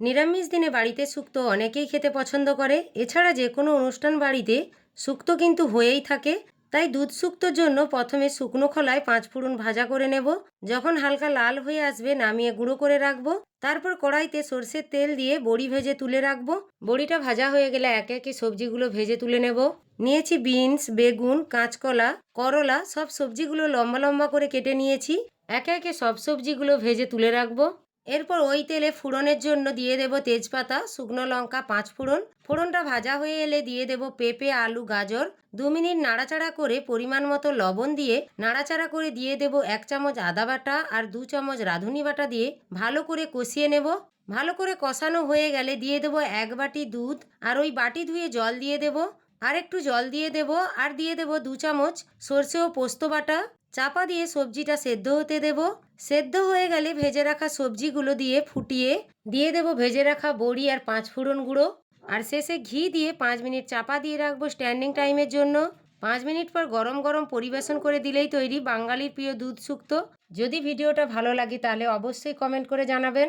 নিরামিষ দিনে বাড়িতে শুক্তো অনেকেই খেতে পছন্দ করে। এছাড়া যে কোনো অনুষ্ঠান বাড়িতে শুক্তো কিন্তু হয়েই থাকে। তাই দুধ শুক্তোর জন্য প্রথমে শুকনো খোলায় পাঁচ ফোড়ন ভাজা করে নেব। যখন হালকা লাল হয়ে আসবে নামিয়ে গুঁড়ো করে রাখব। তারপর কড়াইতে সর্ষের তেল দিয়ে বড়ি ভেজে তুলে রাখব। বড়িটা ভাজা হয়ে গেলে একে একে সবজিগুলো ভেজে তুলে নেব। নিয়েছি বিনস, বেগুন, কাঁচকলা, করলা, সব সবজিগুলো লম্বা লম্বা করে কেটে নিয়েছি। একে একে সব সবজিগুলো ভেজে তুলে রাখব। এরপর ওই তেলে ফোড়নের জন্য দিয়ে দেব তেজপাতা, শুকনো লঙ্কা, পাঁচ ফোড়ন। ফোড়নটা ভাজা হয়ে এলে দিয়ে দেব পেঁপে, আলু, গাজর। দু মিনিট নাড়াচাড়া করে পরিমাণ মতো লবণ দিয়ে নাড়াচাড়া করে দিয়ে দেব এক চামচ আদা বাটা আর দু চামচ রাঁধুনি বাটা দিয়ে। ভালো করে কষিয়ে নেব। ভালো করে কষানো হয়ে গেলে দিয়ে দেব এক বাটি দুধ আর ওই বাটি ধুয়ে জল দিয়ে দেব। আর একটু জল দিয়ে দেব, আর দিয়ে দেব দু চামচ সর্ষে ও পোস্ত বাটা। চাপা দিয়ে সবজিটা সেদ্ধ হতে দেব। সেদ্ধ হয়ে গেলে ভেজে রাখা সবজিগুলো দিয়ে ফুটিয়ে দিয়ে দেব ভেজে রাখা বড়ি আর পাঁচ ফোড়ন গুঁড়ো। আর শেষে ঘি দিয়ে পাঁচ মিনিট চাপা দিয়ে রাখব স্ট্যান্ডিং টাইমের জন্য। পাঁচ মিনিট পর গরম গরম পরিবেশন করে দিলেই তৈরি বাঙালির প্রিয় দুধ শুক্তো। যদি ভিডিওটা ভালো লাগে তাহলে অবশ্যই কমেন্ট করে জানাবেন।